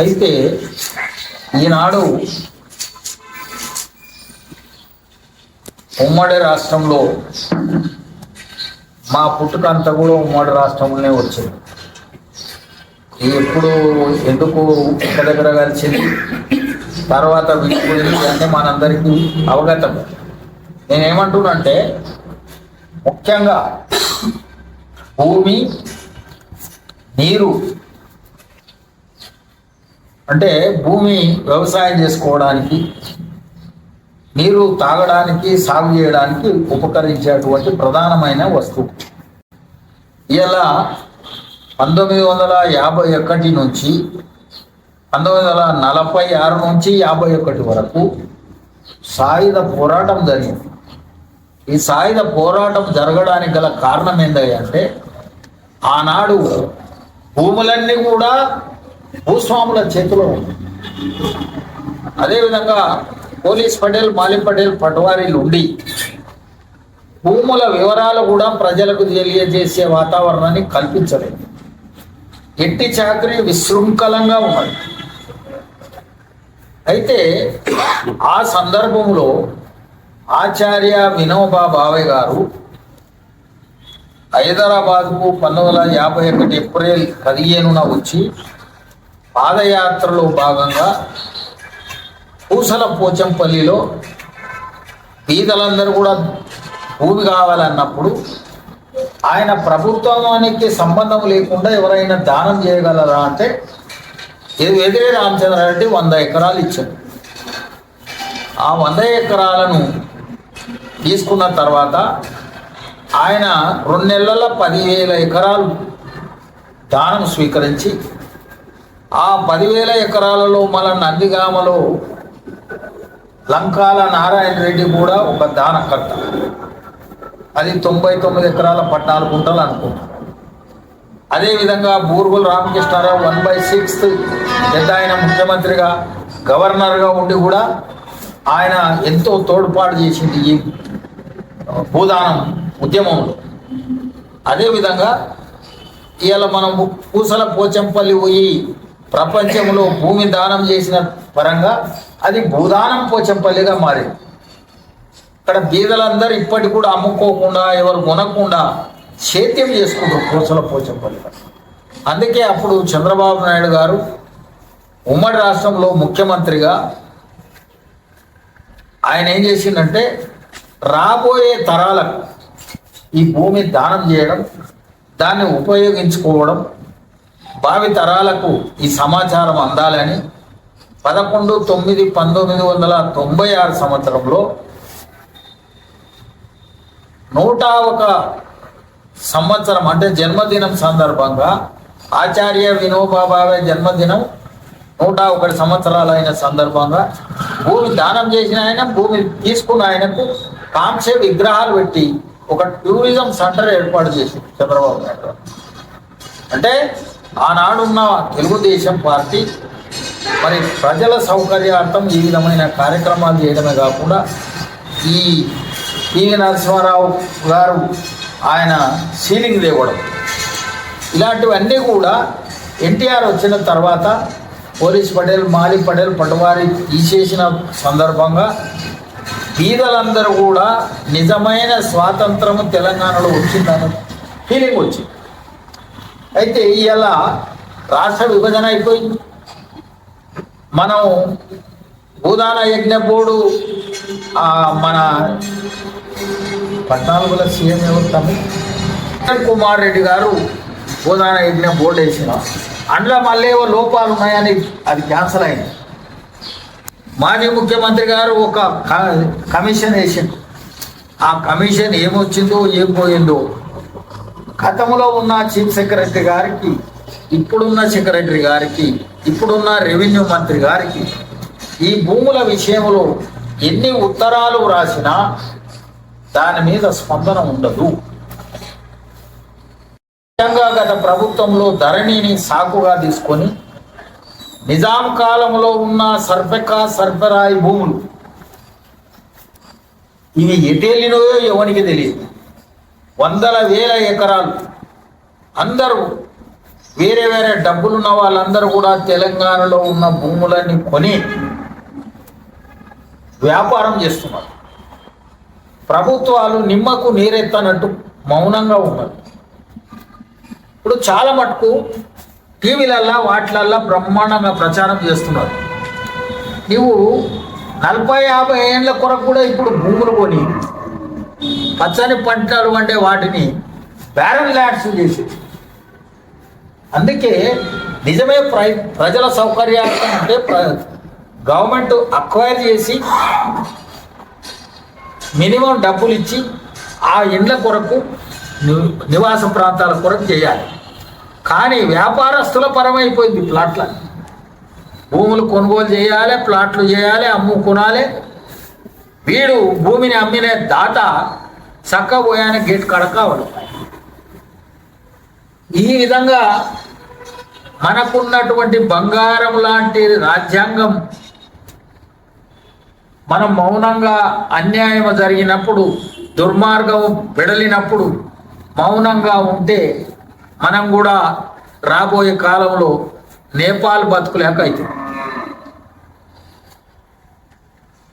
అయితే ఈనాడు ఉమ్మడి రాష్ట్రంలో మా పుట్టుక అంతా కూడా ఉమ్మడి రాష్ట్రంలోనే వచ్చింది. ఇది ఎప్పుడు ఎందుకు ఒక దగ్గర కలిసింది? తర్వాత విడిపోయింది అంటే మనందరికీ అవగతం. నేనేమంటున్నంటే ముఖ్యంగా భూమి నీరు అంటే భూమి వ్యవసాయం చేసుకోవడానికి నీరు తాగడానికి సాగు చేయడానికి ఉపకరించేటువంటి ప్రధానమైన వస్తువు. ఇలా పంతొమ్మిది వందల యాభై ఒకటి నుంచి పంతొమ్మిది వందల నలభై ఆరు నుంచి యాభై ఒకటి వరకు సాయుధ పోరాటం జరిగింది. ఈ సాయుధ పోరాటం జరగడానికి గల కారణం ఏంటంటే ఆనాడు భూములన్నీ కూడా భూస్వాముల చేతిలో ఉంది. అదేవిధంగా పోలీస్ పటేల్ మాలి పటేల్ పటవారీలు ఉండి భూముల వివరాలు కూడా ప్రజలకు తెలియజేసే వాతావరణాన్ని కల్పించలేదు. ఎట్టి చాకరీ విశృంఖలంగా ఉన్నది. అయితే ఆ సందర్భంలో ఆచార్య వినోబా భావే గారు హైదరాబాద్కు పంతొమ్మిది వందల యాభై ఒకటి ఏప్రిల్ పదిహేనున వచ్చి పాదయాత్రలో భాగంగా పూసల పోచంపల్లిలో బీదలందరూ కూడా భూమి కావాలన్నప్పుడు ఆయన ప్రభుత్వానికి సంబంధం లేకుండా ఎవరైనా దానం చేయగలరా అంటే ఎదురే ఎదిరే రామచంద్రారెడ్డి వంద ఎకరాలు ఇచ్చాడు ఆ వంద ఎకరాలను తీసుకున్న తర్వాత ఆయన రెండు నెలల పదివేల ఎకరాలు దానం స్వీకరించి ఆ పదివేల ఎకరాలలో మన నందిగామలో లంకాల నారాయణ రెడ్డి కూడా ఒక దానకర్త. అది తొంభై తొమ్మిది ఎకరాల పద్నాలుగు గుంటలు అనుకుంటా. అదేవిధంగా Burgula Ramakrishna Rao one by sixth పెద్ద ఆయన ముఖ్యమంత్రిగా గవర్నర్గా ఉండి కూడా ఆయన ఎంతో తోడ్పాటు చేసింది ఈ భూదానం ఉద్యమంలో. అదేవిధంగా ఇవాళ మనం పూసల పోచంపల్లి పోయి ప్రపంచంలో భూమి దానం చేసిన పరంగా అది భూదానం పోచంపల్లిగా మారింది. ఇక్కడ బీదలందరూ ఇప్పటికి కూడా అమ్ముకోకుండా ఎవరు కొనకుండా సేద్యం చేసుకుంటారు పూసల పోచంపల్లి. అందుకే అప్పుడు చంద్రబాబు నాయుడు గారు ఉమ్మడి రాష్ట్రంలో ముఖ్యమంత్రిగా ఆయన ఏం చేసిందంటే రాబోయే తరాలకు ఈ భూమి దానం చేయడం దాన్ని ఉపయోగించుకోవడం భావి తరాలకు ఈ సమాచారం అందాలని పదకొండు తొమ్మిది పంతొమ్మిది వందల తొంభై ఆరు సంవత్సరంలో నూట ఒక సంవత్సరం అంటే జన్మదినం సందర్భంగా ఆచార్య వినోబా భావే జన్మదినం నూట ఒకటి సంవత్సరాలైన సందర్భంగా భూమి దానం చేసిన ఆయన భూమి తీసుకున్న ఆయనకు కాంస్య విగ్రహాలు పెట్టి ఒక టూరిజం సెంటర్ ఏర్పాటు చేసి చంద్రబాబు నాయుడు గారు. అంటే ఆనాడున్న తెలుగుదేశం పార్టీ మరి ప్రజల సౌకర్యార్థం ఈ విధమైన కార్యక్రమాలు చేయడమే కాకుండా ఈ పివి నరసింహారావు గారు ఆయన సీలింగ్ లేవడం ఇలాంటివన్నీ కూడా ఎన్టీఆర్ వచ్చిన తర్వాత పోలీస్ పటేల్ మాలి పటేల్ పటవారి తీసేసిన సందర్భంగా బీదలందరూ కూడా నిజమైన స్వాతంత్రము తెలంగాణలో వచ్చిందన్న ఫీలింగ్ వచ్చింది. అయితే ఇవాళ రాష్ట్ర విభజన అయిపోయింది. మనం భూదాన యజ్ఞ బోర్డు మన పద్నాలుగుల సీఎం ఎవరు కుమార్ రెడ్డి గారు భూదాన యజ్ఞ బోర్డు వేసిన. అందులో మళ్ళీ ఏవో లోపాలు ఉన్నాయని అది క్యాన్సల్ అయింది. మాజీ ముఖ్యమంత్రి గారు ఒక క- కమిషన్ వేసిండు. ఆ కమిషన్ ఏమొచ్చిందో ఏం పోయిందో గతంలో ఉన్న చీఫ్ సెక్రటరీ గారికి ఇప్పుడున్న సెక్రటరీ గారికి ఇప్పుడున్న రెవెన్యూ మంత్రి గారికి ఈ భూముల విషయంలో ఎన్ని ఉత్తరాలు వ్రాసినా దాని మీద స్పందన ఉండదు. ముఖ్యంగా గత ప్రభుత్వంలో ధరణిని సాకుగా తీసుకొని నిజాం కాలంలో ఉన్న సర్పెకా సర్పరాయి భూములు ఇవి ఎటెళ్ళినయో ఎవనికి తెలియదు. వందల వేల ఎకరాలు. అందరూ వేరే వేరే డబ్బులున్న వాళ్ళందరూ కూడా తెలంగాణలో ఉన్న భూములన్నీ కొని వ్యాపారం చేస్తున్నారు. ప్రభుత్వాలు నిమ్మకు నీరెత్తనట్టు మౌనంగా ఉన్నారు. ఇప్పుడు చాలా మటుకు టీవీలల్లా వాటిలల్లా బ్రహ్మాండంగా ప్రచారం చేస్తున్నారు. నువ్వు నలభై యాభై ఏళ్ళ కొరకు కూడా ఇప్పుడు భూములు కొని పచ్చని పంటలు వండే వాటిని బ్యారన్ ల్యాండ్స్ చేసి అందుకే నిజమే ప్ర ప్రజల సౌకర్యార్థం అంటే గవర్నమెంట్ అక్వైర్ చేసి మినిమం డబ్బులు ఇచ్చి ఆ ఇండ్ల కొరకు నివాస ప్రాంతాల కొరకు చేయాలి. కానీ వ్యాపారస్తుల పరమైపోయింది ప్లాట్ల భూములు కొనుగోలు చేయాలి ప్లాట్లు చేయాలి అమ్ముకునాలి. వీడు భూమిని అమ్మిన దాత చక్క పోయాన గేట్ కాడ ఈ విధంగా మనకున్నటువంటి బంగారం లాంటి రాజ్యాంగం మనం మౌనంగా అన్యాయం జరిగినప్పుడు దుర్మార్గం పెడలినప్పుడు మౌనంగా ఉంటే మనం కూడా రాబోయే కాలంలో నేపాల్ బతుకులేక అవుతుంది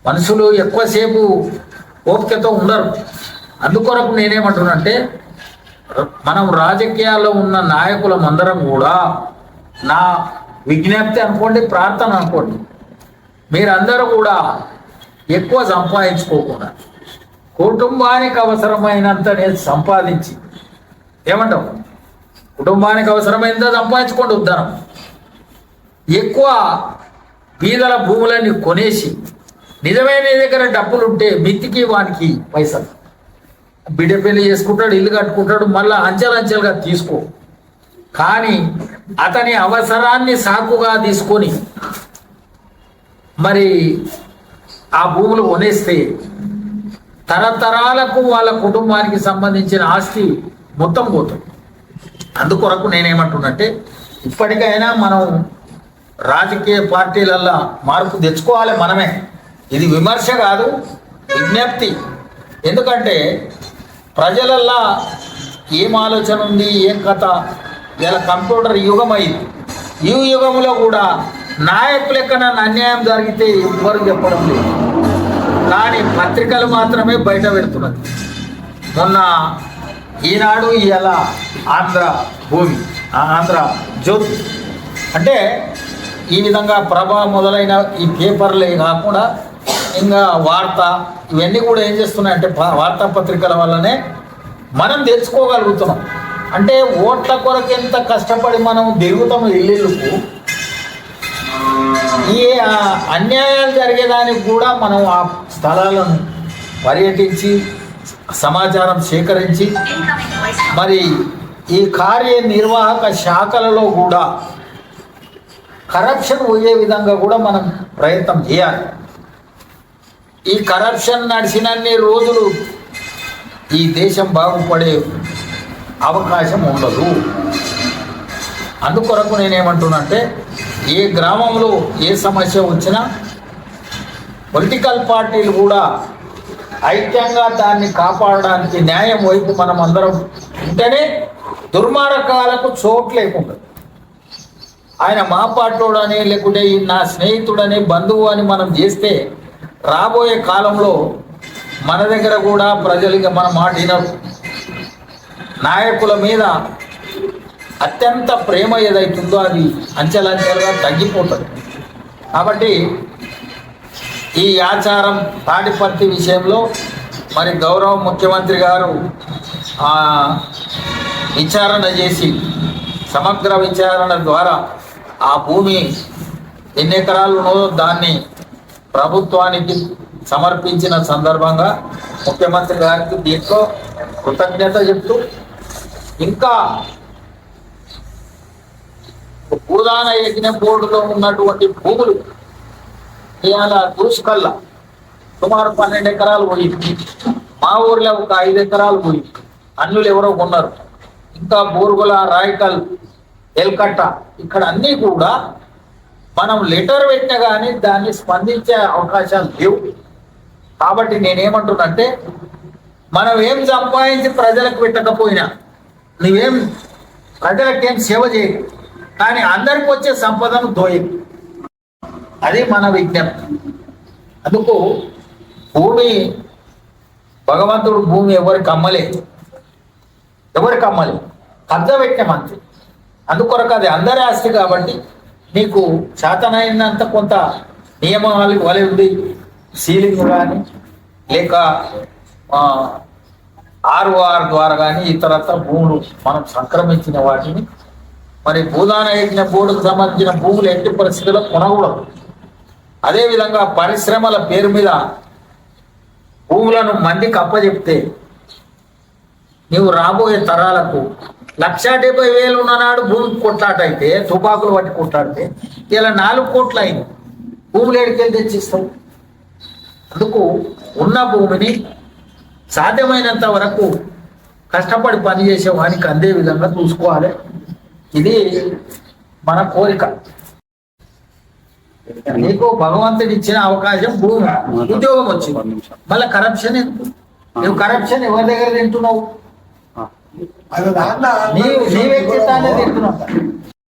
మనుషులు ఎక్కువసేపు ఓపికతో ఉండరు. అందుకొరకు నేనేమంటున్నానంటే మనం రాజకీయాల్లో ఉన్న నాయకులం అందరం కూడా నా విజ్ఞప్తి అనుకోండి ప్రార్థన అనుకోండి. మీరందరూ కూడా ఎక్కువ సంపాదించుకోకుండా కుటుంబానికి అవసరమైనంత నేను సంపాదించి ఏమంటావు? కుటుంబానికి అవసరమైనంత సంపాదించుకోండి ఉద్దానం. ఎక్కువ బీదల భూములన్నీ కొనేసి నిజమైన దగ్గర డబ్బులుంటే మిత్తికి వానికి పైసలు. బిడ్డ పెళ్ళి చేసుకుంటాడు ఇల్లు కట్టుకుంటాడు మళ్ళా అంచెలంచెలుగా తీసుకో. కానీ అతని అవసరాన్ని సాకుగా తీసుకొని మరి ఆ భూములు కొనేస్తే తరతరాలకు వాళ్ళ కుటుంబానికి సంబంధించిన ఆస్తి మొత్తం పోతుంది. అందుకొరకు నేనేమంటున్నట్టే ఇప్పటికైనా మనం రాజకీయ పార్టీలల్లో మార్పు తెచ్చుకోవాలి మనమే. ఇది విమర్శ కాదు విజ్ఞప్తి. ఎందుకంటే ప్రజలల్లా ఏం ఆలోచన ఉంది ఏం కథ? ఇలా కంప్యూటర్ యుగం అయింది ఈ యుగంలో కూడా నాయకులు ఎక్కడన్నా అన్యాయం జరిగితే ఎవ్వరు చెప్పడం లేదు. కానీ పత్రికలు మాత్రమే బయట పెడుతున్నది. మొన్న ఈనాడు ఇలా ఆంధ్ర భూమి ఆ ఆంధ్ర జ్యోతి. అంటే ఈ విధంగా ప్రభ మొదలైన ఈ పేపర్లే కాకుండా ఇంకా వార్త ఇవన్నీ కూడా ఏం చేస్తున్నాయంటే అంటే వార్తాపత్రికల వల్లనే మనం తెలుసుకోగలుగుతున్నాం. అంటే ఓట్ల కొరకు ఎంత కష్టపడి మనం తిరుగుతాం ఇల్లుకు ఈ అన్యాయాలు జరిగేదానికి కూడా మనం ఆ స్థలాలను పర్యటించి సమాచారం సేకరించి మరి ఈ కార్యనిర్వాహక శాఖలలో కూడా కరప్షన్ పోయే విధంగా కూడా మనం ప్రయత్నం చేయాలి. ఈ కరప్షన్ నడిచినన్ని రోజులు ఈ దేశం బాగుపడే అవకాశం ఉండదు. అందుకొరకు నేనేమంటున్నంటే ఏ గ్రామంలో ఏ సమస్య వచ్చినా పొలిటికల్ పార్టీలు కూడా ఐక్యంగా దాన్ని కాపాడడానికి న్యాయం వైపు మనం అందరం ఉంటేనే దుర్మార్గాలకు చోటు లేకుండా ఆయన మా పార్టీడని లేకుంటే ఈ నా స్నేహితుడని బంధువు అని మనం చేస్తే రాబోయే కాలంలో మన దగ్గర కూడా ప్రజలుగా మన మాట వినరు. నాయకుల మీద అత్యంత ప్రేమ ఏదైతుందో అది అంచెలంచెలుగా తగ్గిపోతుంది. కాబట్టి ఈ ఆచారం తాటిపత్తి విషయంలో మరి గౌరవ ముఖ్యమంత్రి గారు విచారణ చేసి సమగ్ర విచారణ ద్వారా ఆ భూమి ఎన్ని ఎకరాలు ఉన్నదో దాన్ని ప్రభుత్వానికి సమర్పించిన సందర్భంగా ముఖ్యమంత్రి గారికి దీంట్లో కృతజ్ఞత చెప్తూ ఇంకా భూదాన యజ్ఞ బోర్డులో ఉన్నటువంటి భూములు ఇవాళ దూసుకల్లా. సుమారు పన్నెండు ఎకరాలు పోయింది. మా ఊర్లో ఒక ఐదు ఎకరాలు పోయింది. అన్నులు ఎవరో ఉన్నారు ఇంకా బోర్గుల రాయకల్ ఎల్కట్ట ఇక్కడ అన్నీ కూడా మనం లెటర్ పెట్టినా కానీ దాన్ని స్పందించే అవకాశాలు లేవు. కాబట్టి నేనేమంటున్నంటే మనం ఏం సంపాదించి ప్రజలకు పెట్టకపోయినా నువ్వేం ప్రజలకేం సేవ చేయకు కానీ అందరికి వచ్చే సంపదను దోయకు. అది మన విజ్ఞప్తి. అందుకు భూమి భగవంతుడు భూమి ఎవరికి అమ్మలేదు ఎవరికి అమ్మలే కబ్జా పెట్టినాం అంతే అందుకొరకు అది అందరి ఆస్తి కాబట్టి నీకు శాతనైనంత కొంత నియమాలు వలె ఉంది సీలింగ్ కానీ లేక ఆర్ఓఆర్ ద్వారా కానీ ఇతరత్ర భూములు మనం సంక్రమించిన వాటిని మరి భూదాన యజ్ఞ బోర్డుకు సంబంధించిన భూములు ఎట్టి పరిస్థితుల్లో కొనకూడదు. అదేవిధంగా పరిశ్రమల పేరు మీద భూములను మందికి అప్పచెప్తే నీవు రాబోయే తరాలకు లక్ష డెబ్బై వేలు ఉన్ననాడు భూమి కొట్లాట అయితే తుపాకులు పట్టి కొట్లాడితే ఇలా నాలుగు కోట్లు అయింది భూములు ఏడికెళ్ళి తెచ్చిస్తావు అందుకు ఉన్న భూమిని సాధ్యమైనంత వరకు కష్టపడి పనిచేసే వానికి అందే విధంగా చూసుకోవాలి. ఇది మన కోరిక. నీకు భగవంతుడు ఇచ్చిన అవకాశం భూమి. ఉద్యోగం వచ్చింది. మళ్ళీ కరప్షన్ ఎందుకు? నువ్వు కరప్షన్ ఎవరి దగ్గర తింటున్నావు? అది దాంట్లో నీ నీ వ్యక్తిత్వాన్ని తింటున్నావు.